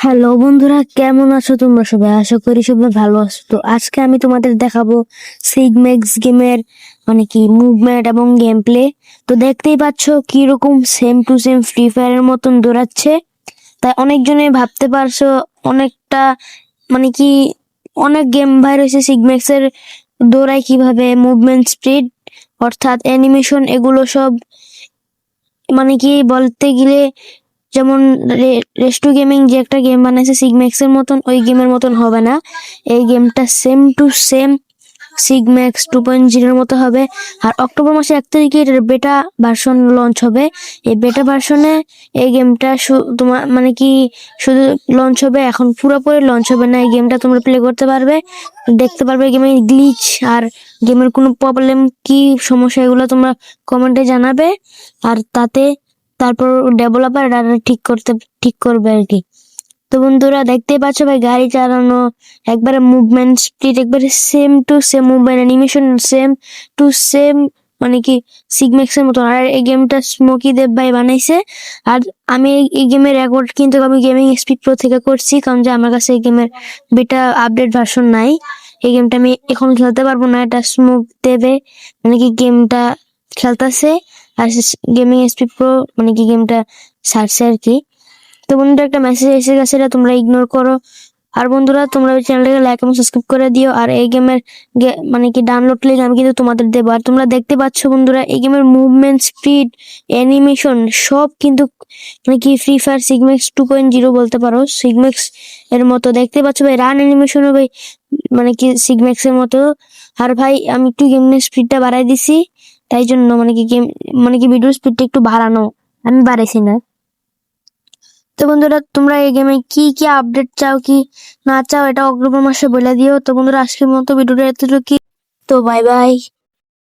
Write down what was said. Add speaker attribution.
Speaker 1: Hello বন্ধুরা, কেমন আছো তোমরা সবাই? আশা করি সবাই ভালো আছো। তো আজকে আমি তোমাদের দেখাবো সিগম্যাক্স গেমের মানে কি মুভমেন্ট এবং গেম প্লে তো দেখতেই পাচ্ছ কীরকম সেম টু সেম ফ্রি ফায়ারের মতন দৌড়াচ্ছে। তাই অনেকজনে ভাবতে পারছ, অনেকটা মানে কি, অনেক গেম ভাই রয়েছে সিগম্যাক্স এর দৌড়ায় কীভাবে মুভমেন্ট স্পিড অর্থাৎ অ্যানিমেশন এগুলো সব মানে কি বলতে গেলে যেমন রেস্টু গেমিং যে একটা গেম বানাইছে সিগম্যাক্স এর মতন, ওই গেমের মতন হবে না। এই গেমটা same to same Sigmax two point জিরোর মতো হবে। আর অক্টোবর মাসে এক তারিখে এটার বেটা ভার্সন লঞ্চ হবে। এই বেটা ভার্সনে এই গেমটা তোমার মানে কি, শুধু লঞ্চ হবে, এখন পুরোপুরি লঞ্চ হবে না। এই গেমটা তোমরা প্লে করতে পারবে, দেখতে পারবে গেমের গ্লিচ আর গেমের কোনো প্রবলেম কি, সমস্যা এগুলো তোমরা কমেন্টে জানাবে। আর তাতে তারপর ডেভেলপার ঠিক করতে, ঠিক করবে আর কি। তো বন্ধুরা, দেখতেই পাচ্ছ ভাই, গাড়ি চালানো, একবারে মুভমেন্ট স্পিড একবারে same to same movement animation same to same মানে কি সিগম্যাক্সের মতো আর এই গেমটা স্মোকি দেব ভাই বানাইছে। আর আমি এই গেমের রেকর্ড কিন্তু আমি গেমিং স্পিড প্রো থেকে করছি, কারণ যে আমার কাছে এই গেমের বেটা আপডেট ভার্সন নাই। এই গেমটা আমি এখন খেলতে পারব না। এটা স্মোক দেবে মানে কি গেমটা খেলতেছে। আর গেমিং স্পিড প্রো মানে কি গেমটা ছাড়ছে আর কি তো বন্ধুরা, একটা মেসেজ এসে গেছে এটা তোমরা ইগনোর করো। আর বন্ধুরা, তোমরা ওই চ্যানেলটাকে লাইক এবং সাবস্ক্রাইব করে দিও। আর এই গেমের মানে কি ডাউনলোড লিঙ্ক আমি কিন্তু তোমাদের দেবো। আর তোমরা দেখতে পাচ্ছ বন্ধুরা, এই গেমের মুভমেন্ট স্পিড অ্যানিমেশন সব কিন্তু মানে কি free fire Sigmax two point zero বলতে পারো। সিগম্যাক্স এর মতো। দেখতে পাচ্ছ ভাই রান অ্যানিমেশন ভাই মানে কি সিগম্যাক্স এর মতো। আর ভাই, আমি একটু গেমের স্পিডটা বাড়াই দিছি। তাই জন্য মানে কি গেম মানে কি ভিডিও স্পিডটা একটু বাড়ানো, আমি বাড়াইছি না। তো বন্ধুরা, তোমরা এই গেমে কি কি আপডেট চাও, কি না চাও, এটা অগ্রপর মাসে বলে দিও। তো বন্ধুরা, আজকের মতো ভিডিওটা এতটুকু তো বাই বাই